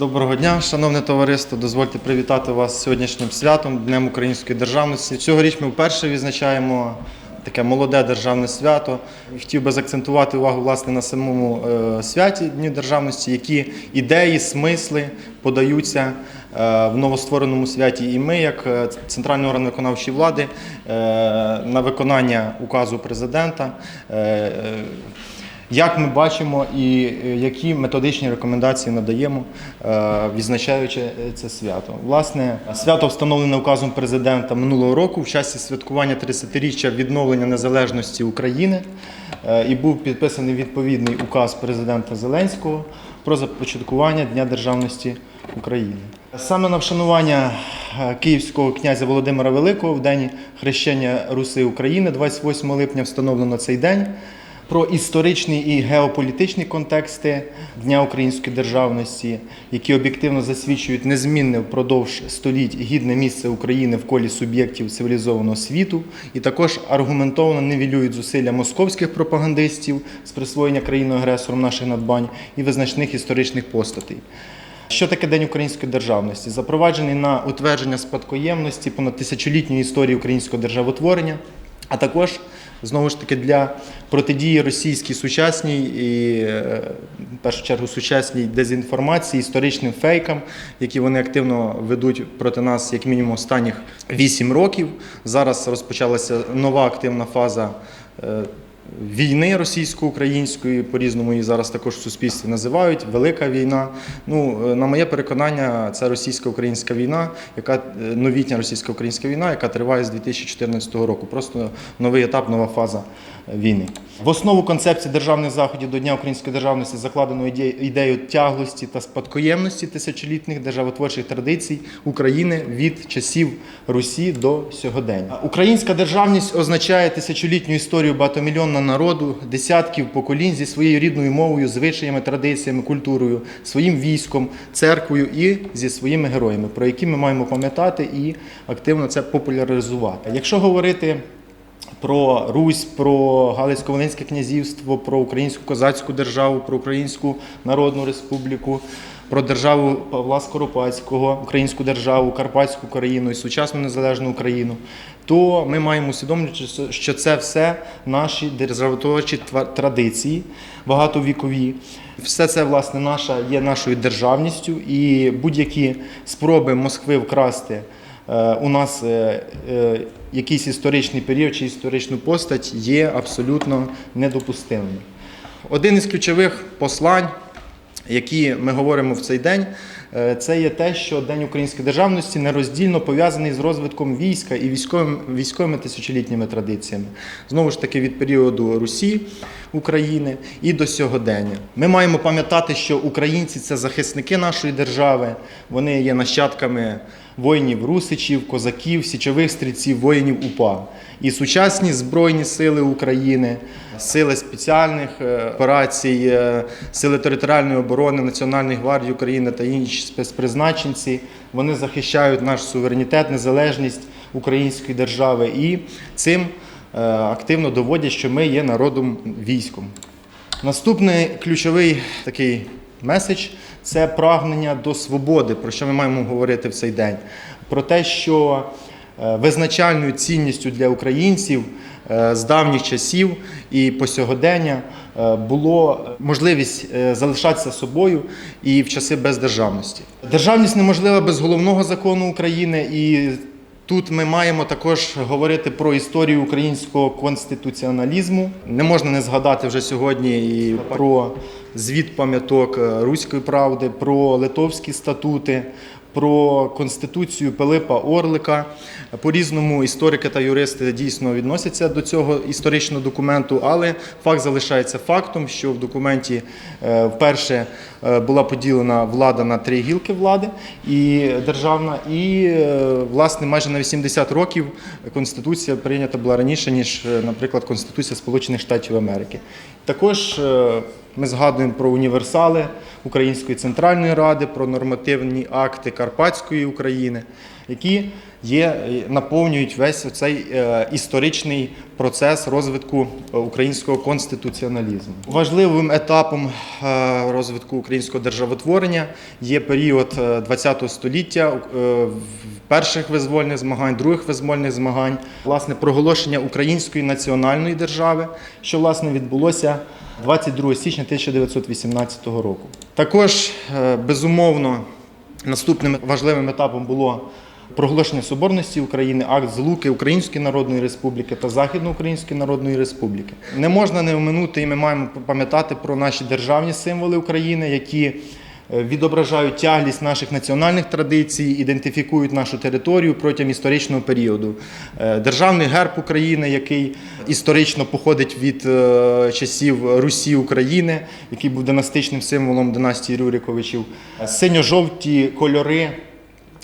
Доброго дня, шановне товариство. Дозвольте привітати вас сьогоднішнім святом, Днем Української державності. Цьогоріч ми вперше відзначаємо таке молоде державне свято. Хотів би закцентувати увагу власне на самому е, святі Дню державності, які ідеї, смисли подаються е, в новоствореному святі. І ми, як е, центральний орган виконавчої влади, на виконання указу президента. Як ми бачимо і е, які методичні рекомендації надаємо, е, відзначаючи е, це свято. Власне, свято встановлене указом президента минулого року в часі святкування 30-річчя відновлення незалежності України і був підписаний відповідний указ президента Зеленського про започаткування Дня державності України. Саме на вшанування київського князя Володимира Великого в день хрещення Руси України, 28 липня, встановлено цей день про історичні і геополітичні контексти Дня української державності, які об'єктивно засвідчують незмінне впродовж століть гідне місце України в колі суб'єктів цивілізованого світу, і також аргументовано нівелюють зусилля московських пропагандистів з присвоєння країною-агресором наших надбань і визначних історичних постатей. Що таке День української державності? Запроваджений на утвердження спадкоємності понад тисячолітньої історії українського державотворення, а також знову ж таки для протидії російській сучасній і е, в першу чергу сучасній дезінформації, історичним фейкам, які вони активно ведуть проти нас як мінімум останніх 8 років. Зараз розпочалася нова активна фаза. Війни російсько-української, по-різному її зараз також в суспільстві називають, велика війна. Ну, е, на моє переконання, це російсько-українська війна, яка е, новітня російсько-українська війна, яка триває з 2014 року. Просто новий етап, нова фаза війни. В основу концепції державних заходів до Дня української державності закладено ідею тяглості та спадкоємності тисячолітніх державотворчих традицій України від часів Русі до сьогодення. Українська державність означає тисячолітню історію багатомільйонного народу, десятків поколінь зі своєю рідною мовою, звичаями, традиціями, культурою, своїм військом, церквою і зі своїми героями, про які ми маємо пам'ятати і активно це популяризувати. Якщо говорити про Русь, про Галицько-Волинське князівство, про українську козацьку державу, про Українську Народну Республіку, про державу Павла Скоропадського, українську державу, Карпатську країну і сучасну незалежну Україну, то ми маємо усвідомлювати, що це все наші державотворчі традиції, багатовікові. Все це власне наша є нашою державністю, і будь-які спроби Москви вкрасти у нас е, е, якийсь історичний період чи історичну постать є абсолютно недопустимим. Один із ключових послань, які ми говоримо в цей день, е, це є те, що День української державності нероздільно пов'язаний з розвитком війська і військовим, військовими тисячолітніми традиціями. Знову ж таки, від періоду Русі України і до сьогодення. Ми маємо пам'ятати, що українці це захисники нашої держави, вони є нащадками воїнів русичів, козаків, січових стрільців, воїнів УПА. І сучасні Збройні сили України, сили спеціальних е, операцій, е, сили територіальної оборони, Національної гвардії України та інші спецпризначенці, вони захищають наш суверенітет, незалежність української держави і цим е, активно доводять, що ми є народом військом. Наступний ключовий такий меседж це прагнення до свободи, про що ми маємо говорити в цей день. Про те, що е, визначальною цінністю для українців з давніх часів і по сьогодення е, було можливість е, залишатися собою і в часи бездержавності. Державність неможлива без головного закону України і Тут ми маємо також говорити про історію українського конституціоналізму. Не можна не згадати вже сьогодні і про звіт пам'яток е, Руської правди, про литовські статути, про конституцію Пилипа Орлика. По-різному історики та юристи дійсно відносяться до цього історичного документу, але факт залишається фактом, що в документі е, вперше е, була поділена влада на три гілки влади і державна, і е, власне майже на 80 років конституція прийнята була раніше ніж, наприклад, Конституція Сполучених Штатів Америки. Також ми згадуємо про універсали Української центральної ради, про нормативні акти Карпатської України, які є, е, наповнюють весь цей історичний процес розвитку е, українського конституціоналізму. Важливим етапом е, розвитку українського державотворення є період ХХ століття е, перших визвольних змагань, других визвольних змагань, власне, проголошення української національної держави, що власне відбулося 22 січня 1918 року. Також, е, безумовно, наступним важливим етапом було проголошення соборності України, акт злуки Української Народної Республіки та Західноукраїнської Народної Республіки. Не можна не оминути, і ми маємо пам'ятати про наші державні символи України, які відображають тяглість наших національних традицій, ідентифікують нашу територію протягом історичного періоду. Е, Державний герб України, який історично походить від е, часів Русі України, який був династичним символом династії Рюриковичів. Е, Синьо-жовті кольори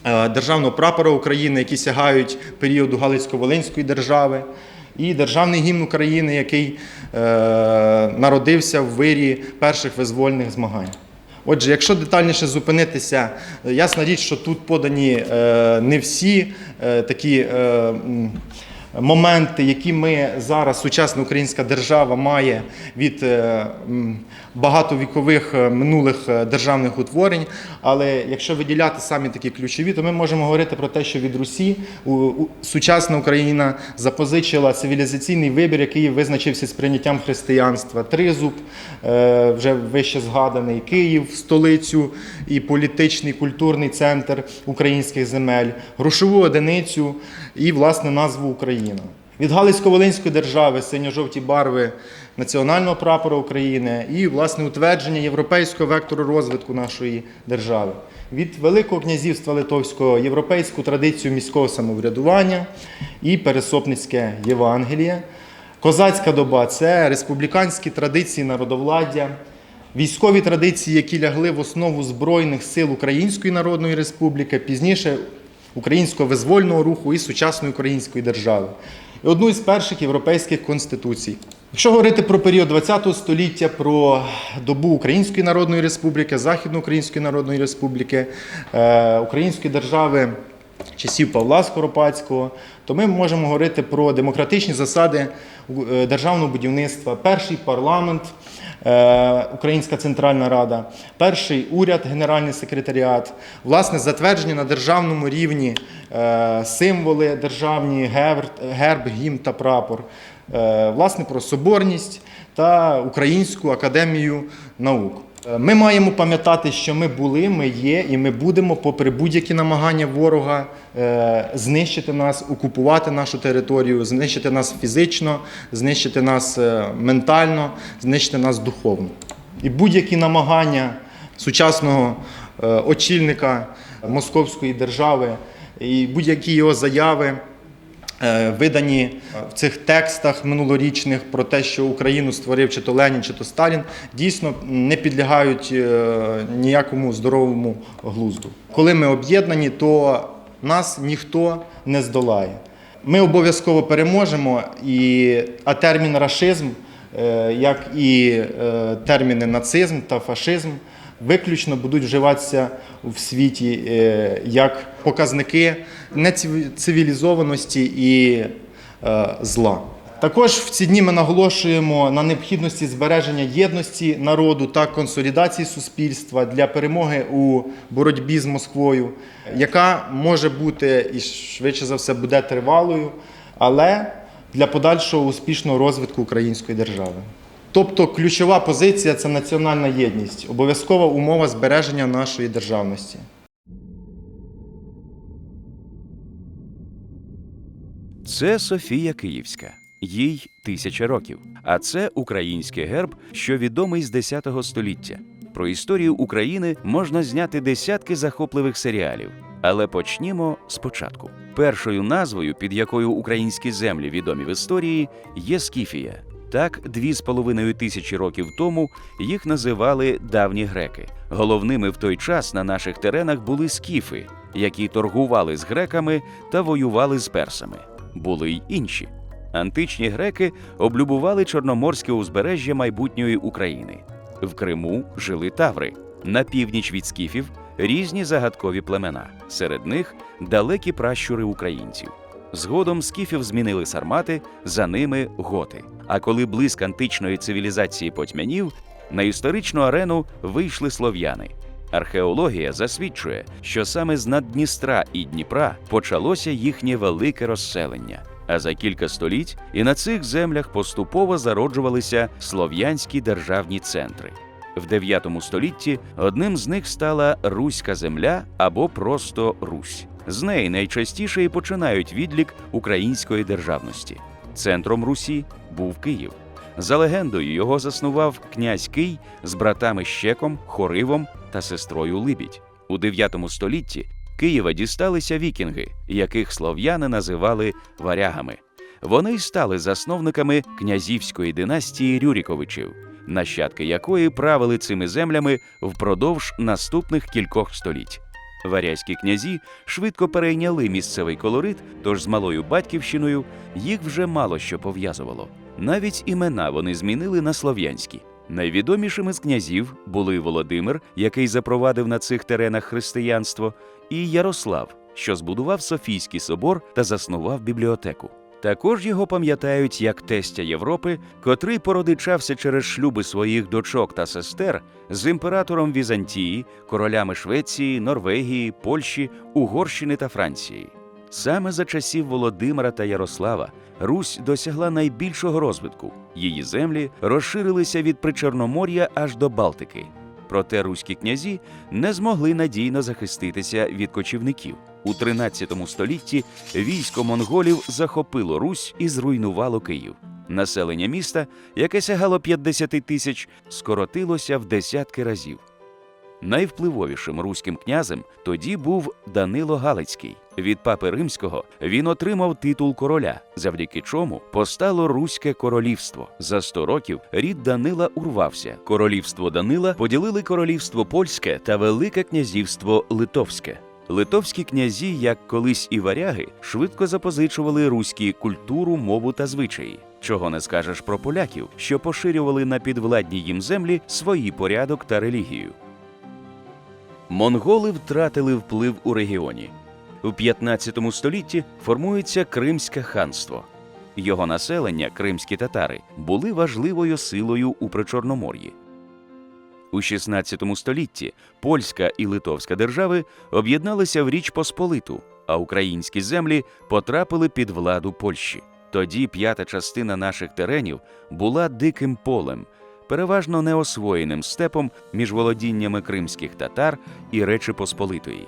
е, державного прапора України, які сягають періоду Галицько-Волинської держави. І державний гімн України, який е, народився в вирі перших визвольних змагань. Отже, якщо детальніше зупинитися, е, ясна річ, що тут подані е, не всі е, такі моменти, які ми зараз, сучасна українська держава, має від е, багатовікових е, минулих е, державних утворень. Але якщо виділяти самі такі ключові, то ми можемо говорити про те, що від Русі сучасна Україна запозичила цивілізаційний вибір, який визначився з прийняттям християнства. Тризуб, вже вище згаданий Київ, столицю і політичний культурний центр українських земель, грошову одиницю і власне назву Україна. Від Галицько-Волинської держави синьо-жовті барви національного прапора України і власне утвердження європейського вектору розвитку нашої держави. Від Великого князівства Литовського європейську традицію міського самоврядування і пересопницьке Євангеліє. Козацька доба це республіканські традиції народовладдя, військові традиції, які лягли в основу Збройних сил Української Народної Республіки, пізніше українського визвольного руху і сучасної української держави. І одну із перших європейських конституцій. Якщо говорити про період ХХ століття, про добу Української Народної Республіки, Західноукраїнської Народної Республіки, е, Української держави часів Павла Скоропадського, то ми можемо говорити про демократичні засади е, державного будівництва, перший парламент, е, Українська Центральна Рада, перший уряд, Генеральний секретаріат, власне, затверджені на державному рівні е, символи державні, герб, гімн та прапор, власне, про соборність та Українську академію наук. Е, Ми маємо пам'ятати, що ми були, ми є і ми будемо, попри будь-які намагання ворога е, знищити нас, окупувати нашу територію, знищити нас фізично, знищити нас е, ментально, знищити нас духовно. І будь-які намагання сучасного очільника Московської держави і будь-які його заяви. Е, видані в цих текстах минулорічних про те, що Україну створив чи то Ленін, чи то Сталін, дійсно не підлягають е, ніякому здоровому глузду. Коли ми об'єднані, то нас ніхто не здолає. Ми обов'язково переможемо, і, а термін рашизм, е, як і терміни нацизм та фашизм, виключно будуть вживатися в світі е, як показники нецивілізованості і е, зла. Також в ці дні ми наголошуємо на необхідності збереження єдності народу та консолідації суспільства для перемоги у боротьбі з Москвою, яка може бути і швидше за все буде тривалою, але для подальшого успішного розвитку української держави. Тобто ключова позиція це національна єдність, обов'язкова умова збереження нашої державності. Це Софія Київська. Їй тисяча років. А це український герб, що відомий з 10 століття. Про історію України можна зняти десятки захопливих серіалів. Але почнімо спочатку. Першою назвою, під якою українські землі відомі в історії, є Скіфія. Так, дві з половиною тисячі років тому їх називали давні греки. Головними в той час на наших теренах були скіфи, які торгували з греками та воювали з персами. Були й інші. Античні греки облюбували чорноморське узбережжя майбутньої України. В Криму жили таври. На північ від скіфів різні загадкові племена, серед них далекі пращури українців. Згодом скіфів змінили сармати, за ними готи. А коли блиск античної цивілізації потьмянів, на історичну арену вийшли слов'яни. Археологія засвідчує, що саме з Наддністра і Дніпра почалося їхнє велике розселення. А за кілька століть і на цих землях поступово зароджувалися слов'янські державні центри. В 9 столітті одним з них стала Руська земля або просто Русь. З неї найчастіше і починають відлік української державності. Центром Русі був Київ. За легендою, його заснував князь Кий з братами Щеком, Хоривом та сестрою Либідь. У 9 столітті Києва дісталися вікінги, яких слов'яни називали варягами. Вони й стали засновниками князівської династії Рюріковичів, нащадки якої правили цими землями впродовж наступних кількох століть. Варязькі князі швидко перейняли місцевий колорит, тож з малою батьківщиною їх вже мало що пов'язувало. Навіть імена вони змінили на слов'янські. Найвідомішими з князів були Володимир, який запровадив на цих теренах християнство, і Ярослав, що збудував Софійський собор та заснував бібліотеку. Також його пам'ятають як тестя Європи, котрий породичався через шлюби своїх дочок та сестер з імператором Візантії, королями Швеції, Норвегії, Польщі, Угорщини та Франції. Саме за часів Володимира та Ярослава Русь досягла найбільшого розвитку. Її землі розширилися від Причорномор'я аж до Балтики. Проте руські князі не змогли надійно захиститися від кочівників. У 13 столітті військо монголів захопило Русь і зруйнувало Київ. Населення міста, яке сягало 50 тисяч, скоротилося в десятки разів. Найвпливовішим руським князем тоді був Данило Галицький. Від папи римського він отримав титул короля, завдяки чому постало Руське королівство. За 100 років рід Данила урвався. Королівство Данила поділили королівство польське та Велике князівство Литовське. Литовські князі, як колись і варяги, швидко запозичували руські культуру, мову та звичаї. Чого не скажеш про поляків, що поширювали на підвладні їм землі свої порядок та релігію. Монголи втратили вплив у регіоні. У 15 столітті формується Кримське ханство. Його населення, кримські татари, були важливою силою у Причорномор'ї. У 16 столітті польська і литовська держави об'єдналися в Річ Посполиту, а українські землі потрапили під владу Польщі. Тоді п'ята частина наших теренів була диким полем, переважно неосвоєним степом між володіннями кримських татар і Речі Посполитої.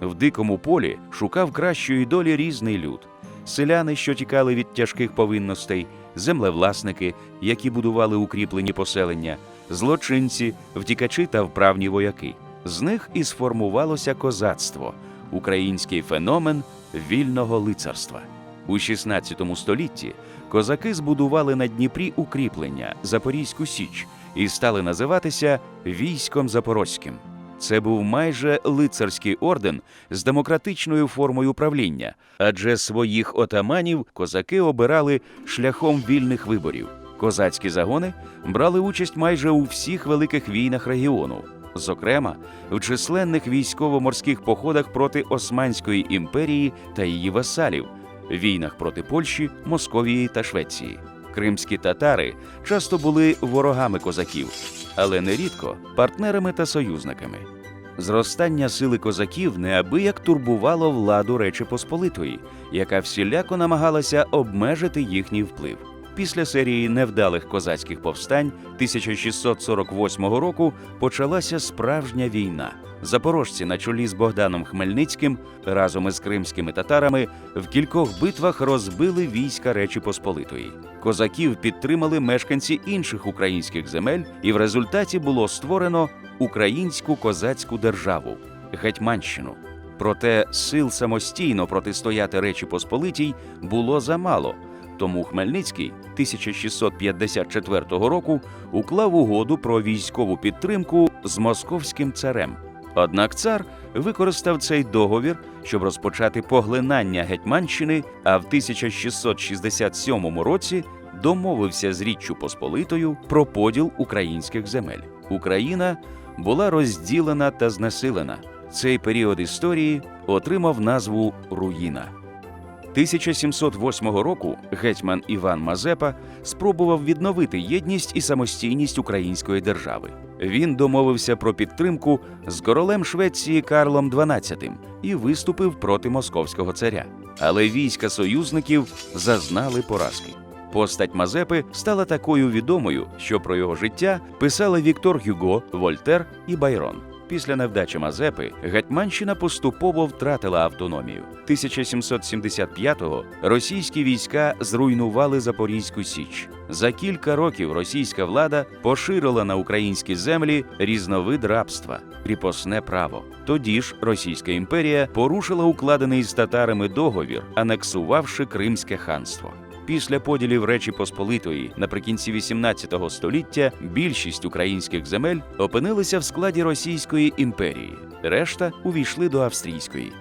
В дикому полі шукав кращої долі різний люд: селяни, що тікали від тяжких повинностей, землевласники, які будували укріплені поселення, злочинці, втікачі та вправні вояки. З них і сформувалося козацтво, український феномен вільного лицарства. У 16 столітті козаки збудували на Дніпрі укріплення Запорізьку Січ і стали називатися військом Запорозьким. Це був майже лицарський орден з демократичною формою правління, адже своїх отаманів козаки обирали шляхом вільних виборів. Козацькі загони брали участь майже у всіх великих війнах регіону, зокрема в численних військово-морських походах проти Османської імперії та її васалів, війнах проти Польщі, Московії та Швеції. Кримські татари часто були ворогами козаків, але нерідко партнерами та союзниками. Зростання сили козаків неабияк турбувало владу Речі Посполитої, яка всіляко намагалася обмежити їхній вплив. Після серії невдалих козацьких повстань 1648 року почалася справжня війна. Запорожці на чолі з Богданом Хмельницьким разом із кримськими татарами в кількох битвах розбили війська Речі Посполитої. Козаків підтримали мешканці інших українських земель, і в результаті було створено українську козацьку державу Гетьманщину. Проте сил самостійно протистояти Речі Посполитій було замало. Тому Хмельницький 1654 року уклав угоду про військову підтримку з московським царем. Однак цар використав цей договір, щоб розпочати поглинання Гетьманщини, а в 1667 році домовився з Річчю Посполитою про поділ українських земель. Україна була розділена та знесилена. Цей період історії отримав назву Руїна. 1708 року гетьман Іван Мазепа спробував відновити єдність і самостійність української держави. Він домовився про підтримку з королем Швеції Карлом XII і виступив проти московського царя. Але війська союзників зазнали поразки. Постать Мазепи стала такою відомою, що про його життя писали Віктор Гюго, Вольтер і Байрон. Після невдачі Мазепи Гетьманщина поступово втратила автономію. 1775-го російські війська зруйнували Запорізьку Січ. За кілька років російська влада поширила на українські землі різновид рабства кріпосне право. Тоді ж Російська імперія порушила укладений з татарами договір, анексувавши Кримське ханство. Після поділів Речі Посполитої наприкінці XVIII століття більшість українських земель опинилися в складі Російської імперії, решта увійшли до австрійської.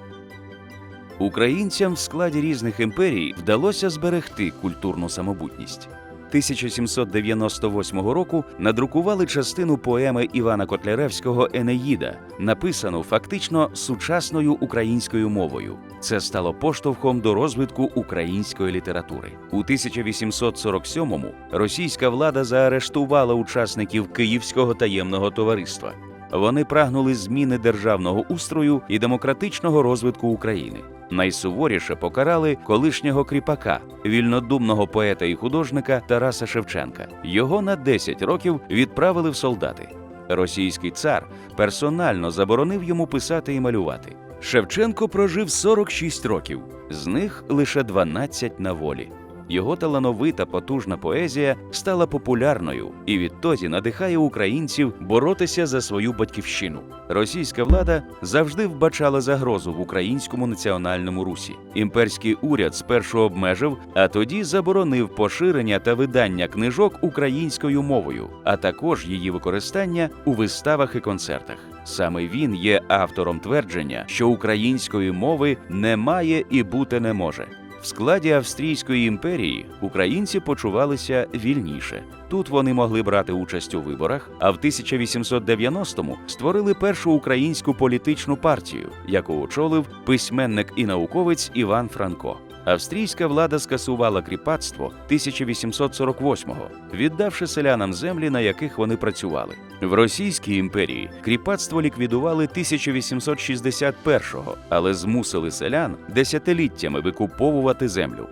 Українцям в складі різних імперій вдалося зберегти культурну самобутність. 1798 року надрукували частину поеми Івана Котляревського Енеїда, написану фактично сучасною українською мовою. Це стало поштовхом до розвитку української літератури. У 1847-му російська влада заарештувала учасників Київського таємного товариства. Вони прагнули зміни державного устрою і демократичного розвитку України. Найсуворіше покарали колишнього кріпака, вільнодумного поета і художника Тараса Шевченка. Його на 10 років відправили в солдати. Російський цар персонально заборонив йому писати і малювати. Шевченко прожив 46 років, з них лише 12 на волі. Його талановита потужна поезія стала популярною і відтоді надихає українців боротися за свою батьківщину. Російська влада завжди вбачала загрозу в українському національному русі. Імперський уряд спершу обмежив, а тоді заборонив поширення та видання книжок українською мовою, а також її використання у виставах і концертах. Саме він є автором твердження, що української мови немає і бути не може. В складі Австрійської імперії українці почувалися вільніше. Тут вони могли брати участь у виборах, а в 1890-му створили першу українську політичну партію, яку очолив письменник і науковець Іван Франко. Австрійська влада скасувала кріпацтво 1848-го, віддавши селянам землі, на яких вони працювали. В Російській імперії кріпацтво ліквідували 1861-го, але змусили селян десятиліттями викуповувати землю.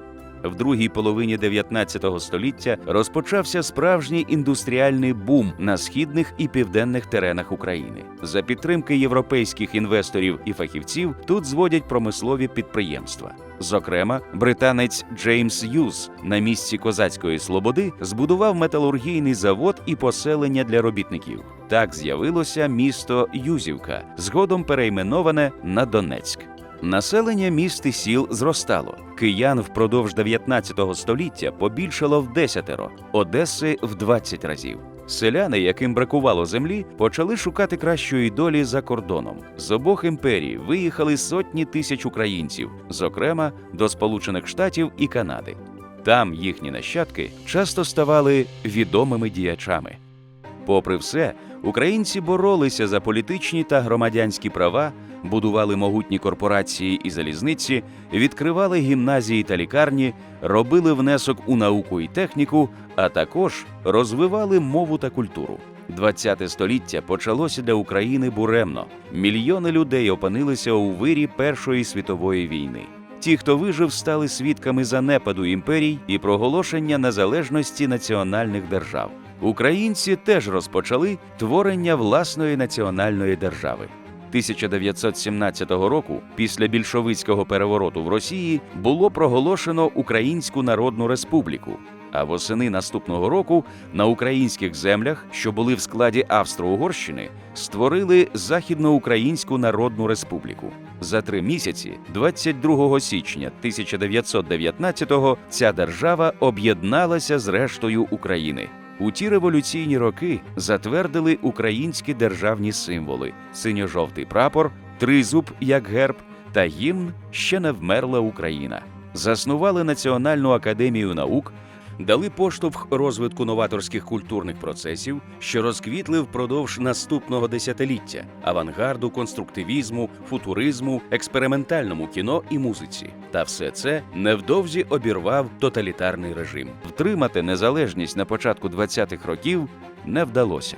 В другій половині 19 століття розпочався справжній індустріальний бум на східних і південних теренах України. За підтримки європейських інвесторів і фахівців тут зводять промислові підприємства. Зокрема, британець Джеймс Юз на місці козацької слободи збудував металургійний завод і поселення для робітників. Так з'явилося місто Юзівка, згодом перейменоване на Донецьк. Населення міст і сіл зростало. Киян впродовж 19 століття побільшало в десятеро, Одеси в 20 разів. Селяни, яким бракувало землі, почали шукати кращої долі за кордоном. З обох імперій виїхали сотні тисяч українців, зокрема до Сполучених Штатів і Канади. Там їхні нащадки часто ставали відомими діячами. Попри все, українці боролися за політичні та громадянські права, будували могутні корпорації і залізниці, відкривали гімназії та лікарні, робили внесок у науку і техніку, а також розвивали мову та культуру. ХХ століття почалося для України буремно. Мільйони людей опинилися у вирі Першої світової війни. Ті, хто вижив, стали свідками занепаду імперій і проголошення незалежності національних держав. Українці теж розпочали творення власної національної держави. 1917 року, після більшовицького перевороту в Росії, було проголошено Українську Народну Республіку. А восени наступного року на українських землях, що були в складі Австро-Угорщини, створили Західноукраїнську Народну Республіку. За три місяці, 22 січня 1919-го, ця держава об'єдналася з рештою України. У ті революційні роки затвердили українські державні символи: синьо-жовтий прапор, тризуб як герб та гімн Ще не вмерла Україна. Заснували Національну академію наук, дали поштовх розвитку новаторських культурних процесів, що розквітли впродовж наступного десятиліття авангарду, конструктивізму, футуризму, експериментальному кіно і музиці. Та все це невдовзі обірвав тоталітарний режим. Втримати незалежність на початку 20-х років не вдалося.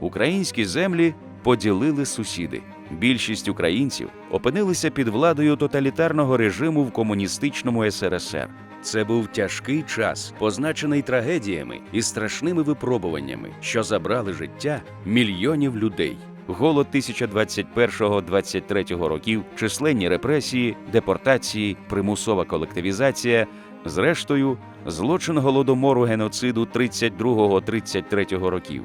Українські землі поділили сусіди. Більшість українців опинилися під владою тоталітарного режиму в комуністичному СРСР. Це був тяжкий час, позначений трагедіями і страшними випробуваннями, що забрали життя мільйонів людей. Голод 1021-23 років, численні репресії, депортації, примусова колективізація, зрештою, злочин голодомору геноциду 32-33 років.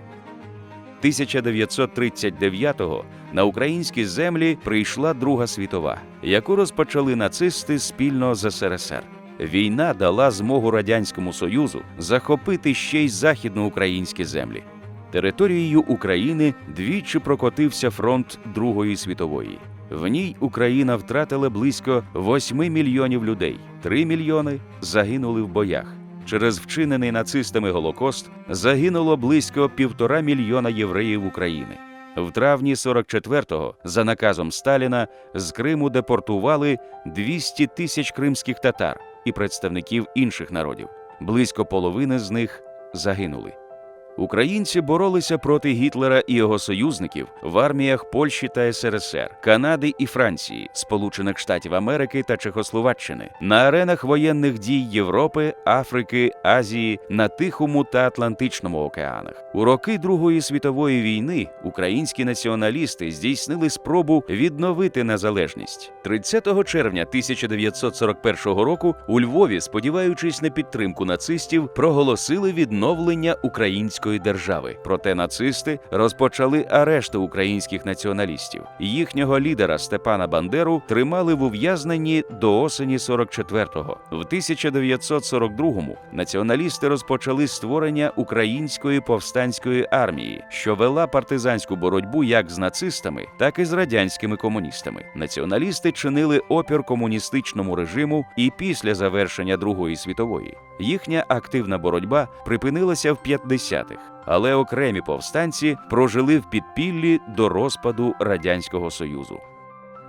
1939-го на українські землі прийшла Друга світова, яку розпочали нацисти спільно з СРСР. Війна дала змогу радянському союзу захопити ще й західноукраїнські землі. Територією України двічі прокотився фронт Другої світової. В ній Україна втратила близько 8 мільйонів людей. 3 мільйони загинули в боях. Через вчинений нацистами Голокост загинуло близько півтора мільйона євреїв України. В травні 44-го, за наказом Сталіна, з Криму депортували 200 тисяч кримських татар і представників інших народів. Близько половини з них загинули. Українці боролися проти Гітлера і його союзників в арміях Польщі та СРСР, Канади і Франції, Сполучених Штатів Америки та Чехословаччини, на аренах воєнних дій Європи, Африки, Азії, на Тихому та Атлантичному океанах. У роки Другої світової війни українські націоналісти здійснили спробу відновити незалежність. 30 червня 1941 року у Львові, сподіваючись на підтримку нацистів, проголосили відновлення української держави. Проте нацисти розпочали арешти українських націоналістів. Їхнього лідера Степана Бандеру тримали в ув'язненні до осені 44-го. В 1942-му націоналісти розпочали створення української повстанської армії, що вела партизанську боротьбу як з нацистами, так і з радянськими комуністами. Націоналісти чинили опір комуністичному режиму і після завершення Другої світової. Їхня активна боротьба припинилася в 50-х, але окремі повстанці прожили в підпіллі до розпаду Радянського Союзу.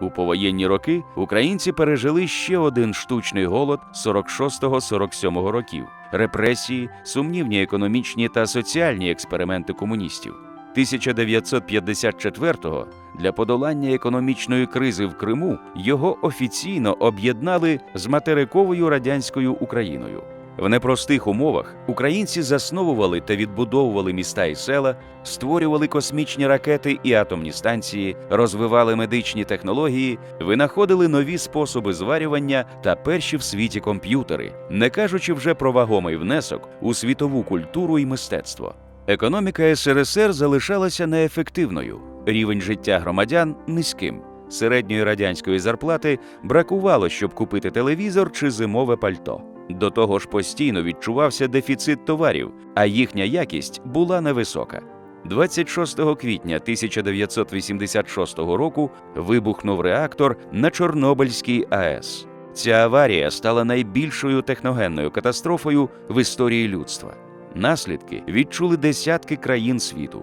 У повоєнні роки українці пережили ще один штучний голод 46-47 років, репресії, сумнівні економічні та соціальні експерименти комуністів. 1954-го для подолання економічної кризи в Криму його офіційно об'єднали з материковою радянською Україною. В непростих умовах українці засновували та відбудовували міста і села, створювали космічні ракети і атомні станції, розвивали медичні технології, винаходили нові способи зварювання та перші в світі комп'ютери, не кажучи вже про вагомий внесок у світову культуру і мистецтво. Економіка СРСР залишалася неефективною, рівень життя громадян низьким. Середньої радянської зарплати бракувало, щоб купити телевізор чи зимове пальто. До того ж постійно відчувався дефіцит товарів, а їхня якість була невисока. 26 квітня 1986 року вибухнув реактор на Чорнобильській АЕС. Ця аварія стала найбільшою техногенною катастрофою в історії людства. Наслідки відчули десятки країн світу.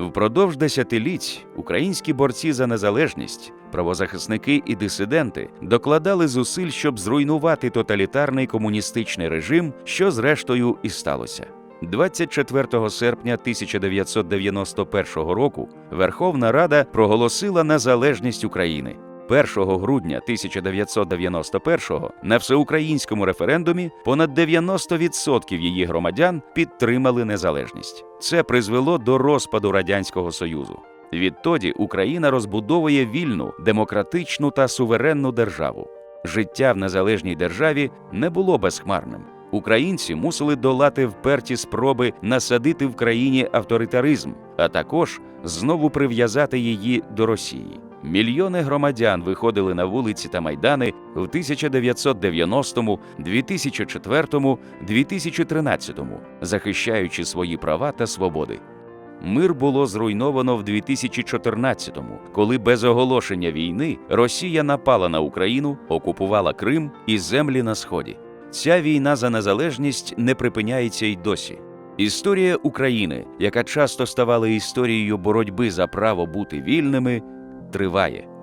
Впродовж десятиліть українські борці за незалежність, правозахисники і дисиденти докладали зусиль, щоб зруйнувати тоталітарний комуністичний режим, що зрештою і сталося. 24 серпня 1991 року Верховна Рада проголосила незалежність України. 1 грудня 1991-го на всеукраїнському референдумі понад 90% її громадян підтримали незалежність. Це призвело до розпаду радянського союзу. Відтоді Україна розбудовує вільну, демократичну та суверенну державу. Життя в незалежній державі не було безхмарним. Українці мусили долати вперті спроби насадити в країні авторитаризм, а також знову прив'язати її до Росії. Мільйони громадян виходили на вулиці та майдани в 1990, 2004, 2013, захищаючи свої права та свободи. Мир було зруйновано в 2014-му, коли без оголошення війни Росія напала на Україну, окупувала Крим і землі на сході. Ця війна за незалежність не припиняється й досі. Історія України, яка часто ставала історією боротьби за право бути вільними, триває.